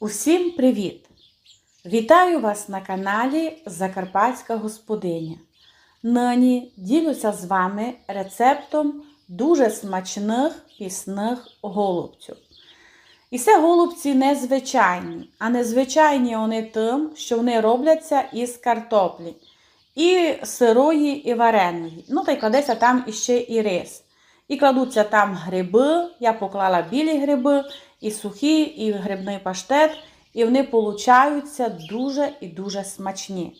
Усім привіт! Вітаю вас на каналі Закарпатська Господиня. Нині ділюся з вами рецептом дуже смачних пісних голубців. І це голубці незвичайні, а незвичайні вони тим, що вони робляться із картоплі. І сирої, і вареної. Ну, та й кладеться там іще і рис. І кладуться там гриби. Я поклала білі гриби, і сухі, і грибний паштет, і вони получаються дуже і дуже смачні.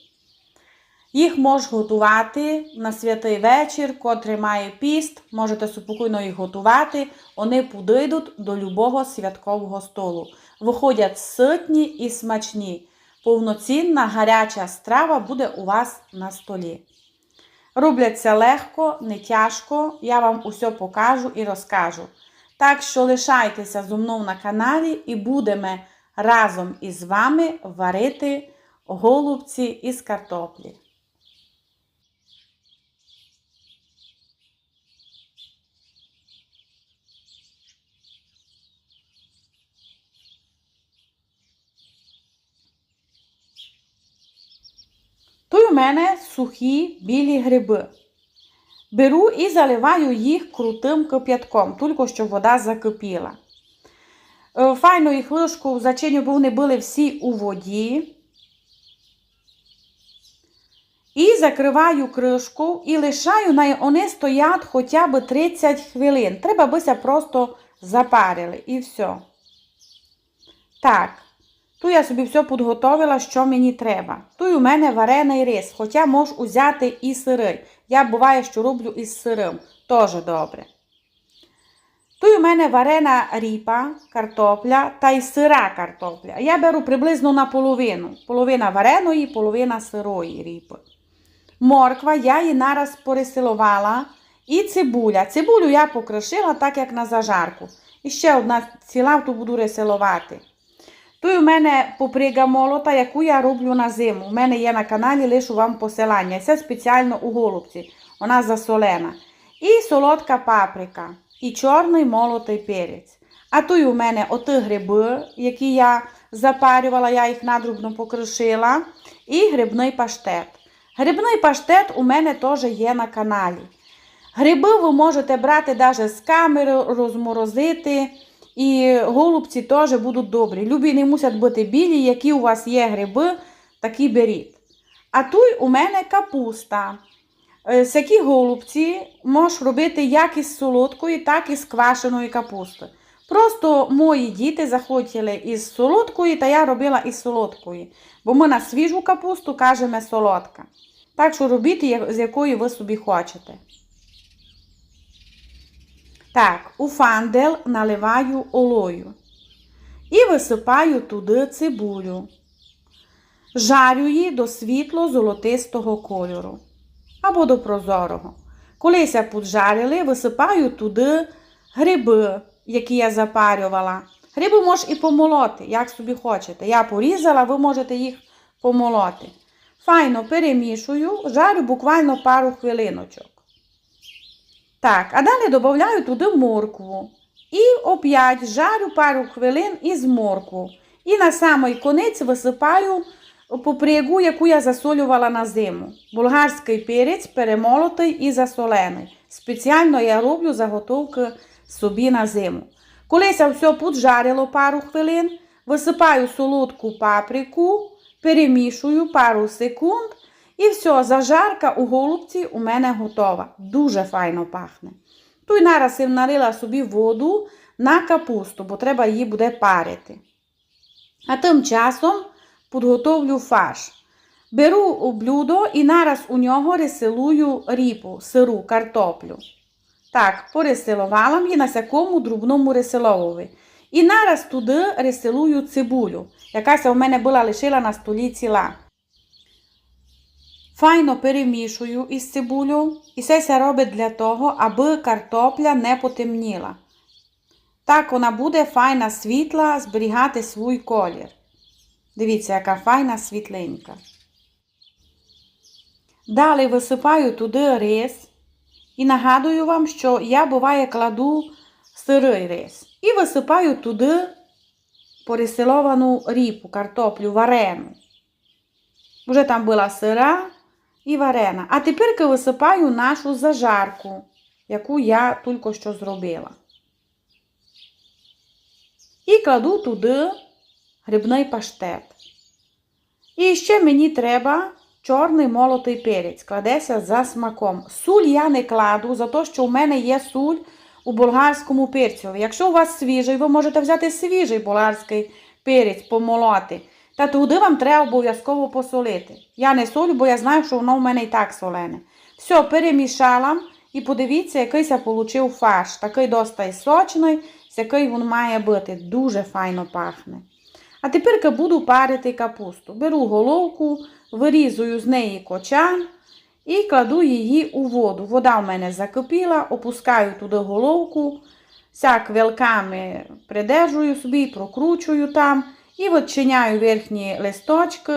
Їх можеш готувати на святий вечір, котрий має піст, можете спокійно їх готувати, вони подійдуть до любого святкового столу. Виходять ситні і смачні. Повноцінна гаряча страва буде у вас на столі. Робляться легко, не тяжко, я вам усе покажу і розкажу. Так що лишайтеся зо мною на каналі і будемо разом із вами варити голубці із картоплі. Тут у мене сухі білі гриби. Беру і заливаю їх крутим кип'ятком, тільки щоб вода закипіла. Е, Файно їх лишку зачиню, бо вони були всі у воді. І закриваю кришку і лишаю, вони стоять хоча б 30 хвилин. Треба бися просто запарили і все. Так, тут я собі все підготовила, що мені треба. Тут у мене варений рис, хоча можу взяти і сирий. Я буває, що роблю із сирим. Теж добре. Тут у мене варена ріпа, картопля та й сира картопля. Я беру приблизно наполовину. Половина вареної, половина сирої ріпи. Морква я її нараз порисилувала. І цибуля. Цибулю я покришила так, як на зажарку. І ще одна ціла тут буду рисилувати. Тут у мене поприга молота, яку я роблю на зиму. У мене є на каналі, лишу вам посилання. Це спеціально у голубці. Вона засолена. І солодка паприка, і чорний молотий перець. А тут у мене оті гриби, які я запарювала, я їх надрубно покришила. І грибний паштет. Грибний паштет у мене теж є на каналі. Гриби ви можете брати навіть з камери, розморозити. І голубці теж будуть добрі. Любі не мусять бути білі, які у вас є гриби, такі беріть. А тут у мене капуста. Всякі голубці можеш робити як із солодкої, так і з квашеної капусти. Просто мої діти захотіли із солодкої, та я робила із солодкої. Бо ми на свіжу капусту кажемо солодка. Так що робіть, з якої ви собі хочете. Так, у фандел наливаю олою і висипаю туди цибулю. Жарю її до світло-золотистого кольору або до прозорого. Коли я поджарили, висипаю туди гриби, які я запарювала. Гриби можеш і помолоти, як собі хочете. Я порізала, ви можете їх помолоти. Файно перемішую, жарю буквально пару хвилиночок. Так, а далі додаю туди моркву. І опять жарю пару хвилин із моркву. І на самий конець висипаю попригу, яку я засолювала на зиму. Болгарський перець перемолотий і засолений. Спеціально я роблю заготовки собі на зиму. Коли це все поджарило пару хвилин, висипаю солодку паприку, перемішую пару секунд. І все, зажарка у голубці у мене готова. Дуже файно пахне. Тут нараз я налила собі воду на капусту, бо треба її буде парити. А тим часом підготовлю фарш. Беру блюдо і нараз у нього рисилую ріпу, сиру, картоплю. Так, порисилувала її на всякому друбному рисиловові. І нараз туди рисилую цибулю, якась у мене була лишила на столі ціла. Файно перемішую із цибулю, і це все робить для того, аби картопля не потемніла. Так вона буде файна світла зберігати свій колір. Дивіться, яка файна світленька. Далі висипаю туди рис. І нагадую вам, що я буває кладу сирий рис. І висипаю туди пересиловану ріпу, картоплю, варену. Вже там була сира і варена. А тепер висипаю нашу зажарку, яку я тільки що зробила. І кладу туди грибний паштет. І ще мені треба чорний молотий перець. Кладеться за смаком. Суль я не кладу, за те, що у мене є суль у болгарському перцю. Якщо у вас свіжий, ви можете взяти свіжий болгарський перець, помолоти. Та туди вам треба обов'язково посолити. Я не солю, бо я знаю, що воно в мене і так солене. Все, перемішала і подивіться, який я получив фарш. Такий досить сочний, який він має бути. Дуже файно пахне. А тепер буду парити капусту. Беру головку, вирізую з неї кочан і кладу її у воду. Вода в мене закипіла, опускаю туди головку, сяк вилками придержую собі, прокручую там і відчиняю верхні листочки,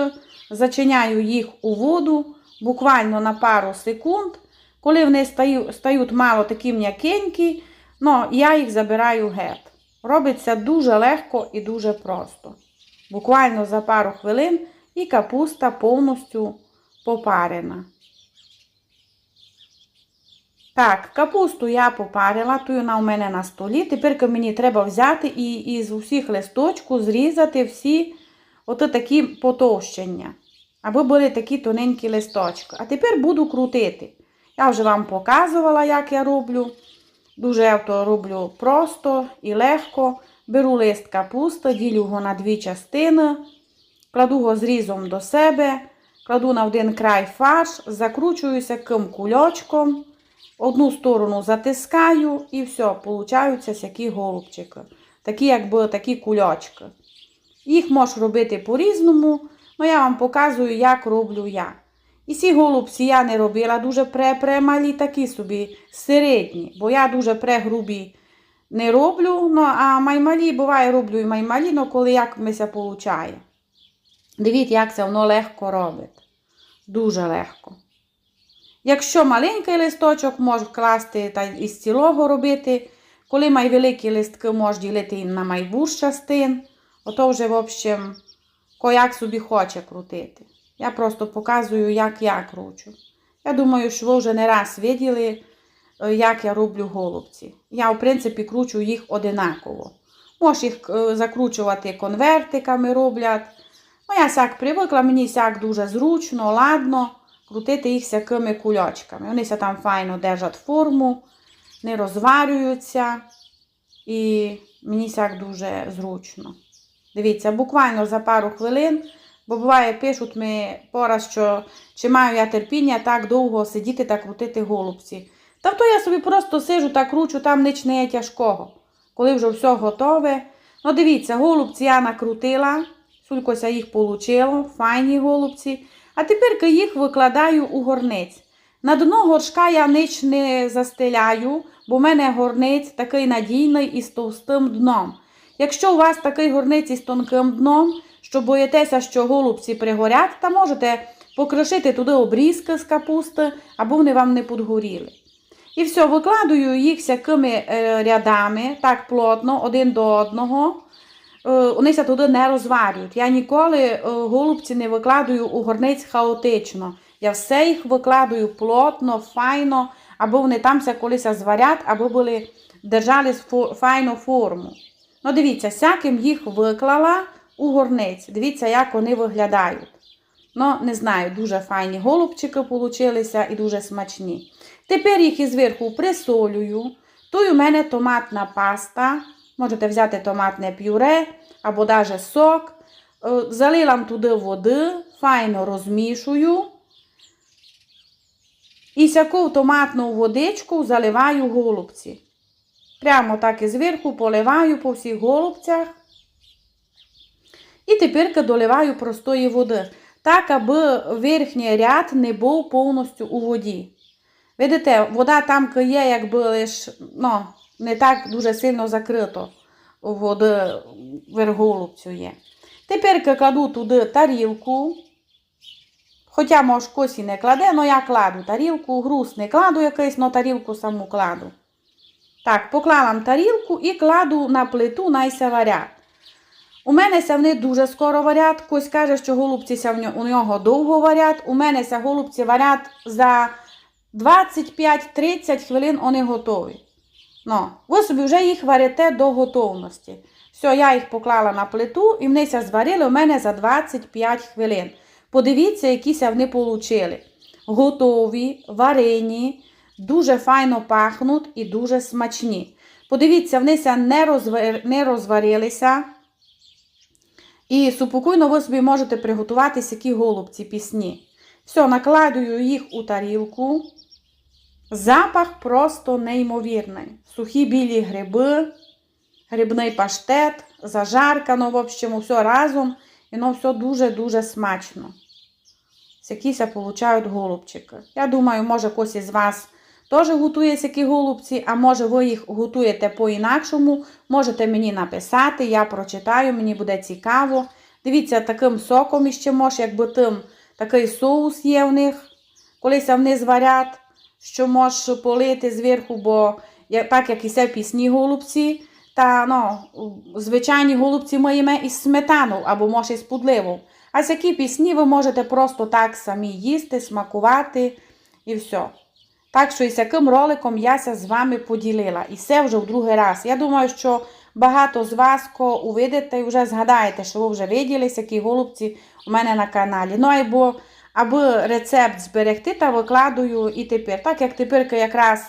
зачиняю їх у воду буквально на пару секунд. Коли вони стають, мало такі м'якенькі, ну, я їх забираю геть. Робиться дуже легко і дуже просто. Буквально за пару хвилин і капуста повністю попарена. Так, капусту я попарила, ту вона у мене на столі. Тепер мені треба взяти і із усіх листочків зрізати всі ото такі потовщення. Аби були такі тоненькі листочки. А тепер буду крутити. Я вже вам показувала, як я роблю. Дуже я то роблю просто і легко. Беру лист капусти, ділю його на дві частини, кладу його зрізом до себе, кладу на один край фарш, закручуюся ким кульочком, одну сторону затискаю і все, получаються такі голубчики. Такі, якби такі кульочки. Їх можеш робити по-різному, але я вам показую, як роблю я. І ці голубці я не робила дуже премалі, такі собі середні, бо я дуже прегрубі не роблю, ну, а маймалі буває роблю і маймалі, ну коли як мися получає. Дивіться, як це воно легко робить. Дуже легко. Якщо маленький листочок, можеш класти та із цілого робити. Коли май великі листки, можеш ділити на майбуш частин. Ото вже, в общем, кояк собі хоче крутити. Я просто показую, як я кручу. Я думаю, що ви вже не раз виділи, як я роблю голубці. Я, в принципі, кручу їх одинаково. Можеш їх закручувати конвертиками роблять. Ну, я сяк привикла, мені сяк дуже зручно, ладно крутити їх всякими кульочками. Вони ся там файно держать форму, не розварюються. І мені сяк дуже зручно. Дивіться, буквально за пару хвилин, бо буває, пишуть ми пораз, що чи маю я терпіння так довго сидіти та крутити голубці. Та то я собі просто сижу та кручу, там ніч не є тяжкого. Коли вже все готове. Ну, дивіться, голубці я накрутила, сулькося їх получило, файні голубці. А тепер їх викладаю у горниць. На дно горшка я ніч не застеляю, бо в мене горниць такий надійний і з товстим дном. Якщо у вас такий горниць із тонким дном, що боїтеся, що голубці пригорять, то можете покришити туди обрізки з капусти, або вони вам не підгоріли. І все, викладаю їх всякими рядами, так плотно, один до одного. Вони ся туди не розварюють. Я ніколи голубці не викладаю у горниць хаотично. Я все їх викладаю плотно, файно, або вони там колись зварять, або були держали файну форму. Ну, дивіться, всяким їх виклала у горниць. Дивіться, як вони виглядають. Ну, не знаю, дуже файні голубчики получилися і дуже смачні. Тепер їх ізверху присолюю. Тут у мене томатна паста. Можете взяти томатне пюре або навіть сок. Залила туди води, файно розмішую. І сяку томатну водичку заливаю голубці. Прямо так і зверху поливаю по всіх голубцях. І тепер доливаю простої води. Так, аби верхній ряд не був повністю у воді. Видите, вода там є, якби лише ну, не так дуже сильно закрито верх є. Тепер кладу туди тарілку. Хоча, може, косі не кладе, але я кладу тарілку, груз не кладу якийсь, але тарілку саму кладу. Так, поклала тарілку і кладу на плиту найся варять. У мене ся дуже скоро варять. Хтось каже, що голубці у нього довго варять. У мене ся голубці варять за 25-30 хвилин вони готові. Ну, ви собі вже їх варите до готовності. Все, я їх поклала на плиту і вони зварили у мене за 25 хвилин. Подивіться, які ся вони получили. Готові, варені, дуже файно пахнуть і дуже смачні. Подивіться, вони не, розвар... не розварилися. І супокійно ви собі можете приготувати які голубці пісні. Все, накладую їх у тарілку. Запах просто неймовірний. Сухі білі гриби, грибний паштет, зажарка, ну, в общем, все разом. І воно все дуже-дуже смачно. Якіся получають голубчики. Я думаю, може хтось із вас теж готує які голубці, а може ви їх готуєте по-інакшому. Можете мені написати, я прочитаю, мені буде цікаво. Дивіться, таким соком іще може, якби тим такий соус є в них, колись вони зварять, що можеш полити зверху, бо так як і все пісні голубці, та ну, звичайні голубці ми їмо із сметану або може із пудливу. А які пісні ви можете просто так самі їсти, смакувати і все. Так що із яким роликом я ся з вами поділила. І це вже в другий раз. Я думаю, що багато з вас, увидите і вже згадаєте, що ви вже виділи, які голубці у мене на каналі. Ну або, аби рецепт зберегти, та викладую і тепер. Так як тепер якраз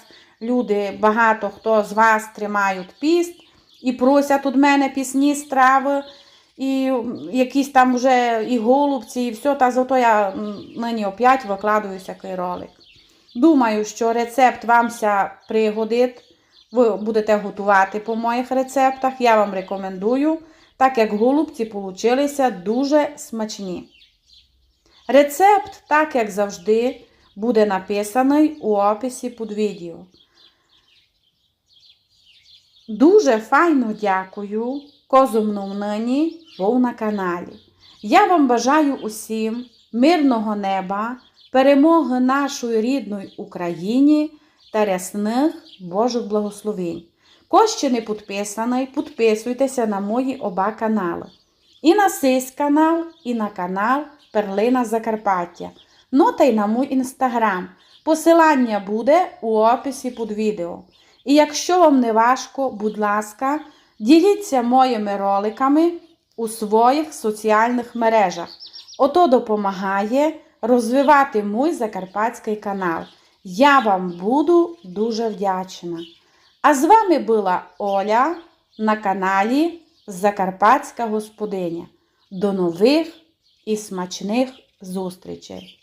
люди, багато хто з вас тримають піст і просять від мене пісні страви. І якісь там вже і голубці, і все, та зато я нині опять викладаю такий ролик. Думаю, що рецепт вам ся пригодить. Ви будете готувати по моїх рецептах. Я вам рекомендую, так як голубці получилися дуже смачні. Рецепт, так як завжди, буде написаний у описі під відео. Дуже файно дякую, козумну нині був на каналі. Я вам бажаю усім мирного неба, перемоги нашої рідної Україні та рясних Божих благословень. Хто ще не підписаний, підписуйтеся на мої оба канали. І на сей канал, і на канал Перлина Закарпаття. Ну та й на мій інстаграм. Посилання буде у описі під відео. І якщо вам не важко, будь ласка, діліться моїми роликами у своїх соціальних мережах. Ото допомагає розвивати мій закарпатський канал. Я вам буду дуже вдячна. А з вами була Оля на каналі Закарпатська Господиня. До нових і смачних зустрічей!